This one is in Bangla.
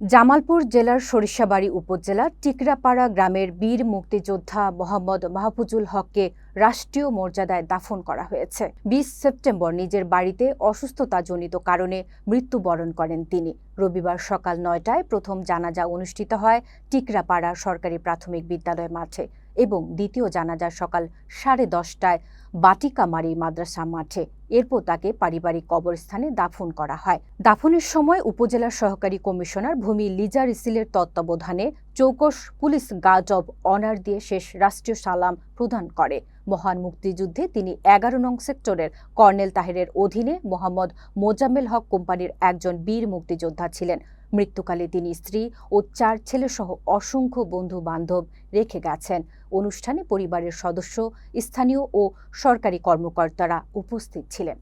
জামালপুর জেলার সরিষাবাড়ি উপজেলা টিকরাপাড়া গ্রামের বীর মুক্তিযোদ্ধা মোহাম্মদ মাহফুজুল হককে রাষ্ট্রীয় মর্যাদায় দাফন করা হয়েছে। বিশ সেপ্টেম্বর নিজের বাড়িতে অসুস্থতাজনিত কারণে মৃত্যুবরণ করেন তিনি। রবিবার সকাল নয়টায় প্রথম জানাজা অনুষ্ঠিত হয় টিকরাপাড়া সরকারি প্রাথমিক বিদ্যালয় মাঠে। এবং দ্বিতীয় জানাজা সকাল সাড়ে দশটায় বাটিকামারি মাদ্রাসা মাঠে। এরপর তাকে পারিবারিক কবরস্থানে দাফন করা হয়। দাফনের সময় উপজেলার সহকারী কমিশনার ভূমি লিজা রিসিলের তত্ত্বাবধানে চৌকস পুলিশ গার্ড অব অনার দিয়ে শেষ রাষ্ট্রীয় সালাম প্রদান করে। মহান মুক্তিযুদ্ধে তিনি এগারো নং সেক্টরের কর্নেল তাহেরের অধীনে মোহাম্মদ মোজাম্মেল হক কোম্পানির একজন বীর মুক্তিযোদ্ধা ছিলেন। মৃত্যুকালে তিনি স্ত্রী ও চার ছেলেসহ অসংখ্য বন্ধু বান্ধব রেখে গেছেন। অনুষ্ঠানে পরিবারের সদস্য, স্থানীয় ও সরকারি কর্মকর্তারা উপস্থিত ছিলেন।